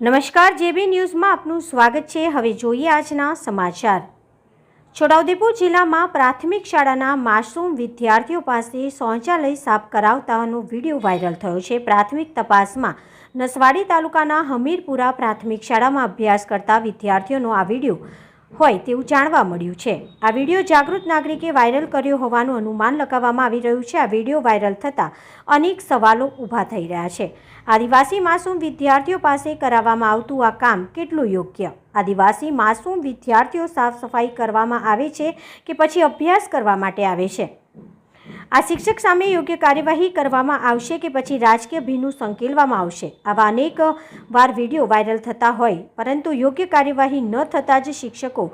નમસ્કાર, જેબી ન્યૂઝમાં આપનું સ્વાગત છે. હવે જોઈએ આજના સમાચાર. છોટાઉદેપુર જિલ્લામાં પ્રાથમિક શાળાના માસૂમ વિદ્યાર્થીઓ પાસે શૌચાલય સાફ કરાવતાનો વીડિયો વાયરલ થયો છે. પ્રાથમિક તપાસમાં નસવાડી તાલુકાના હમીરપુરા પ્રાથમિક શાળામાં અભ્યાસ કરતા વિદ્યાર્થીઓનો આ વીડિયો હોય તેવું જાણવા મળ્યું છે. આ વીડિયો જાગૃત નાગરિકે વાયરલ કર્યો હોવાનું અનુમાન લગાવવામાં આવી રહ્યું છે. આ વીડિયો વાયરલ થતાં અનેક સવાલો ઊભા થઈ રહ્યા છે. આદિવાસી માસૂમ વિદ્યાર્થીઓ પાસે કરાવવામાં આવતું આ કામ કેટલું યોગ્ય? આદિવાસી માસૂમ વિદ્યાર્થીઓ સાફ સફાઈ કરવામાં આવે છે કે પછી અભ્યાસ કરવા માટે આવે છે? આ શિક્ષક સામે યોગ્ય કાર્યવાહી કરવામાં આવશે કે પછી રાજકીય ભીનું સંકેલવામાં આવશે? આવા અનેક વાર વીડિયો વાયરલ થતા હોય, પરંતુ યોગ્ય કાર્યવાહી ન થતાં જ શિક્ષકો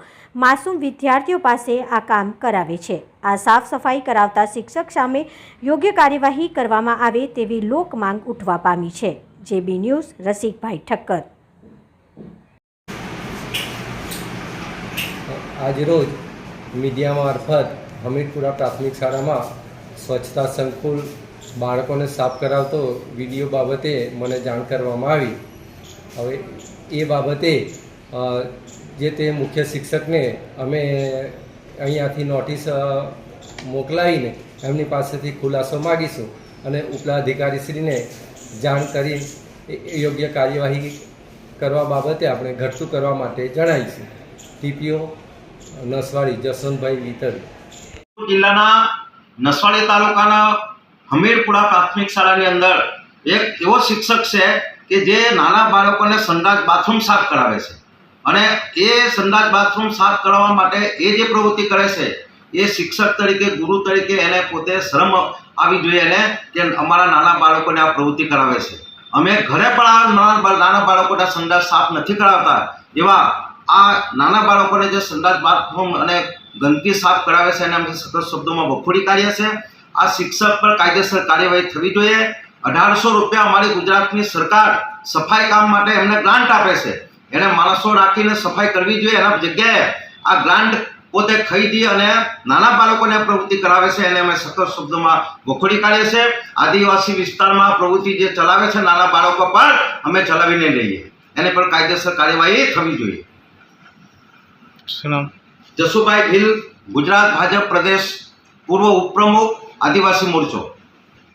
માસૂમ વિદ્યાર્થીઓ પાસે આ કામ કરાવે છે. આ સાફ સફાઈ કરાવતા શિક્ષક સામે યોગ્ય કાર્યવાહી કરવામાં આવે તેવી લોક માંગ ઉઠવા પામી છે. JB news, Rasikbhai Thakkar. આજરોજ મીડિયા મારફત હમીરપુરા પ્રાથમિક શાળામાં સ્વચ્છતા સંકુલ બાળકોને સાફ કરાવતો વીડિયો બાબતે મને જાણ કરવામાં આવી. હવે એ બાબતે જે તે મુખ્ય શિક્ષકને અમે અહીંયાથી નોટિસ મોકલાવીને એમની પાસેથી ખુલાસો માગીશું અને ઉપલા અધિકારીશ્રીને જાણ કરી યોગ્ય કાર્યવાહી કરવા બાબતે આપણે ઘટતું કરવા માટે જણાવીશું. ટીપીઓ, નસવાડી જસવંતભાઈ વિતર. જિલ્લાના નસવાડી તાલુકાના હમીરપુરા પ્રાથમિક શાળાની અંદર એક એવો શિક્ષક છે કે જે નાના બાળકોને સંડાસ બાથરૂમ સાફ કરાવે છે. અને એ સંડાસ બાથરૂમ સાફ કરાવવા માટે એ જે પ્રવૃત્તિ કરે છે, એ શિક્ષક તરીકે, ગુરુ તરીકે એને પોતે શરમ આવી જોઈએ એને કે અમારા નાના બાળકોને આ પ્રવૃત્તિ કરાવે છે. અમે ઘરે પણ આ નાના બાળકોના સંડાસ સાફ નથી કરાવતા એવા આ નાના બાળકોને જે સંડાસ બાથરૂમ અને ગંદકી સાફ કરાવે છે એને અમે સખત શબ્દોમાં વખોડી કાઢ્યા છે. આ શિક્ષક પર કાયદેસર કાર્યવાહી થવી જોઈએ. અઢારસો રૂપિયા અમારી ગુજરાતની સરકાર સફાઈ કામ માટે એમને ગ્રાન્ટ આપે છે. એને માણસો રાખીને સફાઈ કરવી જોઈએ એના જગ્યાએ. આ ગ્રાન્ટ પોતે ખરીદી અને નાના બાળકોને પ્રવૃત્તિ કરાવે છે એને અમે સખત શબ્દોમાં વખોડી કાઢીએ છીએ. આદિવાસી વિસ્તારમાં પ્રવૃત્તિ જે ચલાવે છે નાના બાળકો પર અમે ચલાવીને લઈએ. એને પર કાયદેસર કાર્યવાહી થવી જોઈએ. જસુભાઈ ભીલ ગુજરાત ભાજપ પ્રદેશ પૂર્વ ઉપપ્રમુખ આદિવાસી મોરચો.